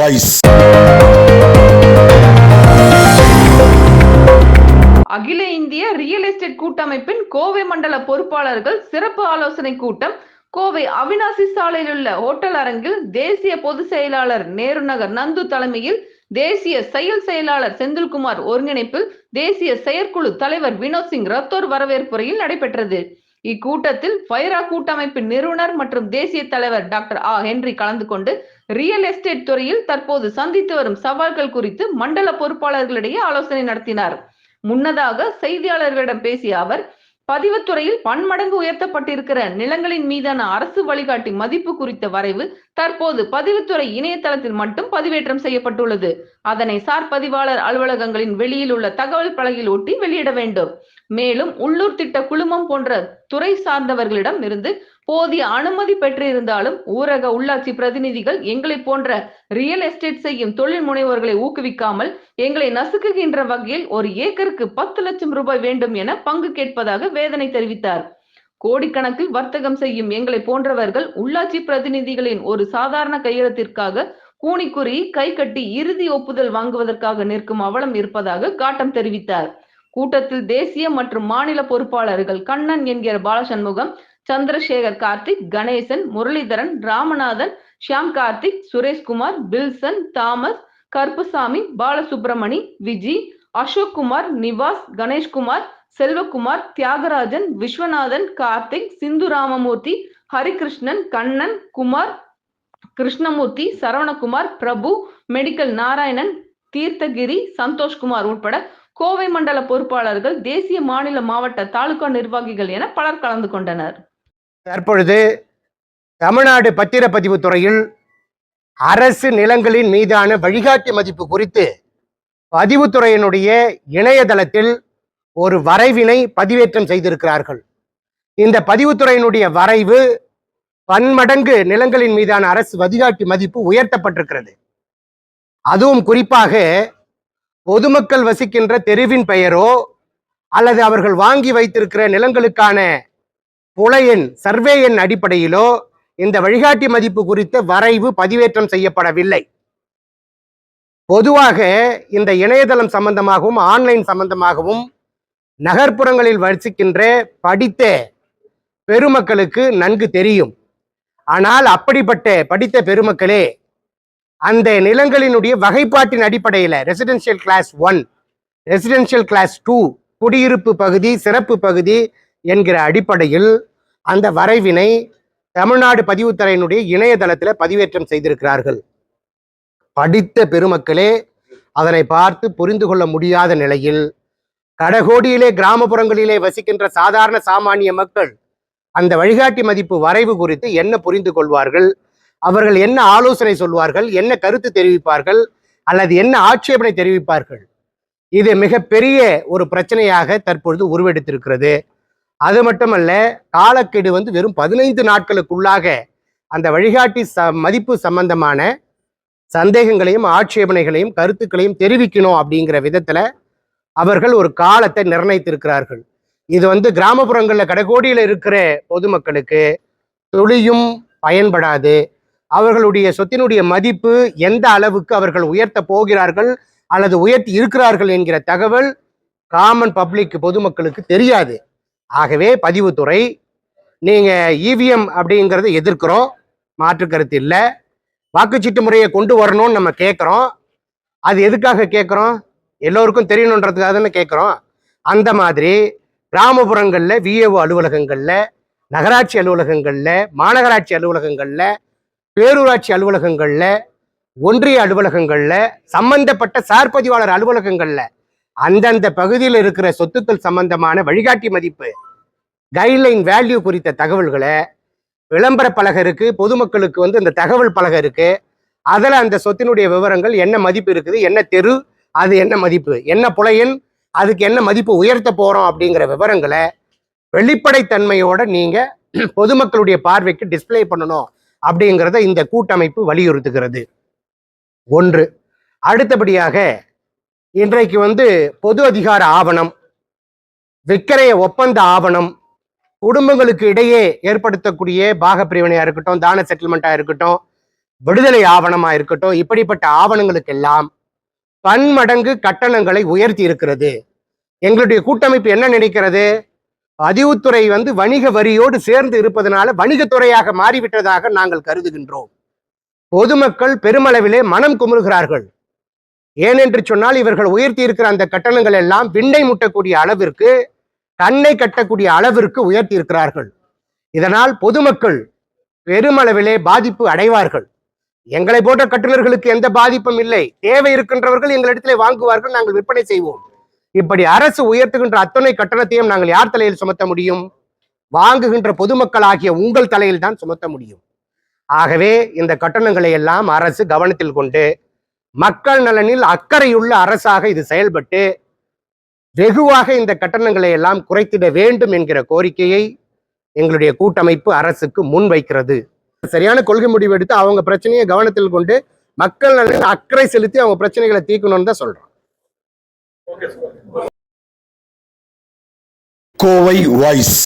Voice அகில இந்திய real estate கூட்டமைப்பின் கோவை மண்டல பொறுப்பாளர்கள் சிறப்பு ஆலோசனை கூட்டம். கோவை அவினாசி சாலையில் உள்ள ஹோட்டல் அரங்கில் தேசிய பொதுச் செயலாளர் நேரு நகர் நந்து தலைமையில் தேசிய செயல் செயலாளர் செந்தில்குமார் ஒருங்கிணைப்பில் தேசிய செயற்குழு தலைவர் வினோத் சிங் ரத்தோர் வரவேற்புரையில் நடைபெற்றது. இக்கூட்டத்தில் பைரா கூட்டமைப்பின் நிறுவனர் மற்றும் தேசிய தலைவர் டாக்டர் ஆ. ஹென்றி கலந்து கொண்டு ரியல் எஸ்டேட் துறையில் தற்போது சந்தித்து வரும் சவால்கள் குறித்து மண்டல பொறுப்பாளர்களிடையே ஆலோசனை நடத்தினார். முன்னதாக செய்தியாளர்களிடம் பேசிய அவர் பதிவுத்துறையில் பன்மடங்கு உயர்த்தப்பட்டிருக்கிற நிலங்களின் மீதான அரசு வழிகாட்டி மதிப்பு குறித்த வரைவு தற்போது பதிவுத்துறை இணையதளத்தில் மட்டும் பதிவேற்றம் செய்யப்பட்டுள்ளது. அதனை சார் பதிவாளர் அலுவலகங்களின் வெளியில் உள்ள தகவல் பலகையில் ஒட்டி வெளியிட வேண்டும். மேலும் உள்ளூர் திட்ட குழுமம் போன்ற துறை சார்ந்தவர்களிடம் இருந்து போதிய அனுமதி பெற்றிருந்தாலும் ஊரக உள்ளாட்சி பிரதிநிதிகள் எங்களை போன்ற ரியல் எஸ்டேட் செய்யும் தொழில் முனைவோர்களை ஊக்குவிக்காமல் எங்களை நசுக்குகின்ற வகையில் ஒரு ஏக்கருக்கு பத்து லட்சம் ரூபாய் வேண்டும் என பங்கு கேட்பதாக வேதனை தெரிவித்தார். கோடிக்கணக்கில் வர்த்தகம் செய்யும் எங்களை போன்றவர்கள் உள்ளாட்சி பிரதிநிதிகளின் ஒரு சாதாரண கையெழுத்திற்காக கூனிக்குறி கை கட்டி இறுதி ஒப்புதல் வாங்குவதற்காக நிற்கும் அவலம் இருப்பதாக காட்டம் தெரிவித்தார். கூட்டத்தில் தேசிய மற்றும் மாநில பொறுப்பாளர்கள் கண்ணன் என்கிற Balashanmugam Chandrasekar Karthik Ganesan Muralidharan Ramanathan Shyam Karthik Sureshkumar Bilson Thomas Karuppusamy Balasubramani Viji Ashok Kumar Nivas Ganeshkumar Selvakumar Thiyagarajan Viswanathan Karthik Sindhu Ramamoorthy Harikrishnan Kannan Kumar Krishnamoorthy Saravanakumar Prabhu medical Narayanan Theerthagiri Santhoshkumar உட்பட கோவை மண்டல பொறுப்பாளர்கள் தேசிய மாநில மாவட்ட தாலுகா நிர்வாகிகள் என பலர் கலந்து கொண்டனர். தற்பொழுது தமிழ்நாடு பத்திரப்பதிவு துறையில் அரசு நிலங்களின் மீதான வழிகாட்டி மதிப்பு குறித்து பதிவுத்துறையினுடைய இணையதளத்தில் ஒரு வரைவினை பதிவேற்றம் செய்திருக்கிறார்கள். இந்த பதிவுத்துறையினுடைய வரைவு பன்மடங்கு நிலங்களின் மீதான அரசு வழிகாட்டி மதிப்பு உயர்த்தப்பட்டிருக்கிறது. அதுவும் குறிப்பாக பொதுமக்கள் வசிக்கின்ற தெருவின் பெயரோ அல்லது அவர்கள் வாங்கி வைத்திருக்கிற நிலங்களுக்கான புலையின் சர்வே எண் அடிப்படையிலோ இந்த வழிகாட்டி மதிப்பு குறித்த வரைவு பதிவேற்றம் செய்யப்படவில்லை. பொதுவாக இந்த இணையதளம் சம்பந்தமாகவும் ஆன்லைன் சம்பந்தமாகவும் நகர்ப்புறங்களில் வசிக்கின்ற படித்த பெருமக்களுக்கு நன்கு தெரியும். ஆனால் அப்படிப்பட்ட படித்த பெருமக்களே அந்த நிலங்களினுடைய வகைப்பாட்டின் அடிப்படையில் residential class one residential class two குடியிருப்பு பகுதி சிறப்பு பகுதி என்கிற அடிப்படையில் அந்த வரைவினை தமிழ்நாடு பதிவுத்துறையினுடைய இணையதளத்தில் பதிவேற்றம் செய்திருக்கிறார்கள். படித்த பெருமக்களே அதனை பார்த்து புரிந்து கொள்ள முடியாத நிலையில் கடகோடியிலே கிராமப்புறங்களிலே வசிக்கின்ற சாதாரண சாமானிய மக்கள் அந்த வழிகாட்டி மதிப்பு வரைவு குறித்து என்ன புரிந்து கொள்வார்கள்? அவர்கள் என்ன ஆலோசனை சொல்வார்கள் என்ன கருத்து தெரிவிப்பார்கள் அல்லது என்ன ஆட்சேபனை தெரிவிப்பார்கள்? இது மிகப்பெரிய ஒரு பிரச்சனையாக தற்பொழுது உருவெடுத்திருக்கிறது. அது மட்டுமல்ல காலக்கெடு வந்து வெறும் பதினைந்து நாட்களுக்குள்ளாக அந்த வழிகாட்டி ச மதிப்பு சம்பந்தமான சந்தேகங்களையும் ஆட்சேபனைகளையும் கருத்துக்களையும் தெரிவிக்கணும் அப்படிங்கிற விதத்தில் அவர்கள் ஒரு காலத்தை நிர்ணயித்திருக்கிறார்கள். இது வந்து கிராமப்புறங்களில் கடைகோடியில் இருக்கிற பொதுமக்களுக்கு துளியும் பயன்படாது. அவர்களுடைய சொத்தினுடைய மதிப்பு எந்த அளவுக்கு அவர்கள் உயர்த்த போகிறார்கள் அல்லது உயர்த்தி இருக்கிறார்கள் என்கிற தகவல் காமன் பப்ளிக் பொதுமக்களுக்கு தெரியாது. ஆகவே பதிவுத்துறை நீங்கள் இவிஎம் அப்படிங்கிறத எதிர்க்கிறோம். மாற்று கருத்து இல்லை. வாக்குச்சீட்டு முறையை கொண்டு வரணும்னு நம்ம கேட்குறோம் அது எதுக்காக கேட்குறோம் எல்லோருக்கும் தெரியணுன்றதுக்காக தானே கேட்குறோம் அந்த மாதிரி கிராமப்புறங்களில் விஏஓ அலுவலகங்களில் நகராட்சி அலுவலகங்களில் மாநகராட்சி அலுவலகங்களில் பேரூராட்சி அலுவலகங்களில் ஒன்றிய அலுவலகங்களில் சம்பந்தப்பட்ட சார்பதிவாளர் அலுவலகங்களில் அந்தந்த பகுதியில் இருக்கிற சொத்துக்கள் சம்பந்தமான வழிகாட்டி மதிப்பு கைட்லைன் வேல்யூ குறித்த தகவல்களை விளம்பர பலகை இருக்குது பொதுமக்களுக்கு வந்து இந்த தகவல் பலகை இருக்குது அதில் அந்த சொத்தினுடைய விவரங்கள் என்ன மதிப்பு இருக்குது என்ன தெரு அது என்ன மதிப்பு என்ன புலையன் அதுக்கு என்ன மதிப்பு உயர்த்த போகிறோம் அப்படிங்கிற விவரங்களை வெளிப்படைத்தன்மையோட நீங்கள் பொதுமக்களுடைய பார்வைக்கு டிஸ்ப்ளே பண்ணணும். அப்படிங்கிறத இந்த கூட்டமைப்பு வலியுறுத்துகிறது. ஒன்று அடுத்தபடியாக இன்றைக்கு வந்து பொது அதிகார ஆவணம் விக்கிரய ஒப்பந்த ஆவணம் குடும்பங்களுக்கு இடையே ஏற்படுத்தக்கூடிய பாக பிரிவினையா இருக்கட்டும் தான செட்டில்மெண்ட்டாக இருக்கட்டும் விடுதலை ஆவணமா இருக்கட்டும் இப்படிப்பட்ட ஆவணங்களுக்கெல்லாம் பன்மடங்கு கட்டணங்களை உயர்த்தி இருக்கிறது. எங்களுடைய கூட்டமைப்பு என்ன நினைக்கிறது? பதிவுத்துறை வந்து வணிக வரியோடு சேர்ந்து இருப்பதனால வணிகத்துறையாக மாறிவிட்டதாக நாங்கள் கருதுகின்றோம். பொதுமக்கள் பெருமளவிலே மனம் குமுறுகிறார்கள். ஏனென்று சொன்னால் இவர்கள் உயர்த்தி இருக்கிற அந்த கட்டணங்கள் எல்லாம் விண்டை முட்டக்கூடிய அளவிற்கு கண்ணை கட்டக்கூடிய அளவிற்கு உயர்த்தி இருக்கிறார்கள் இதனால் பொதுமக்கள் பெருமளவிலே பாதிப்பு அடைவார்கள். எங்களை போன்ற கட்டுநர்களுக்கு எந்த பாதிப்பும் இல்லை. தேவை இருக்கின்றவர்கள் எங்களிடத்திலே வாங்குவார்கள் நாங்கள் விற்பனை செய்வோம். இப்படி அரசு உயர்த்துகின்ற அத்தனை கட்டணத்தையும் நாங்கள் யார் தலையில் சுமத்த முடியும்? வாங்குகின்ற பொதுமக்கள் ஆகிய உங்கள் தலையில் தான் சுமத்த முடியும். ஆகவே இந்த கட்டணங்களை எல்லாம் அரசு கவனத்தில் கொண்டு மக்கள் நலனில் அக்கறையுள்ள அரசாக இது செயல்பட்டு வெகுவாக இந்த கட்டணங்களை எல்லாம் குறைத்திட வேண்டும் என்கிற கோரிக்கையை எங்களுடைய கூட்டமைப்பு அரசுக்கு முன்வைக்கிறது சரியான கொள்கை முடிவு எடுத்து அவங்க பிரச்சனையை கவனத்தில் கொண்டு மக்கள் நலனில் அக்கறை செலுத்தி அவங்க பிரச்சனைகளை தீர்க்கணும்னு தான் சொல்றோம். கோவை வாய்ஸ்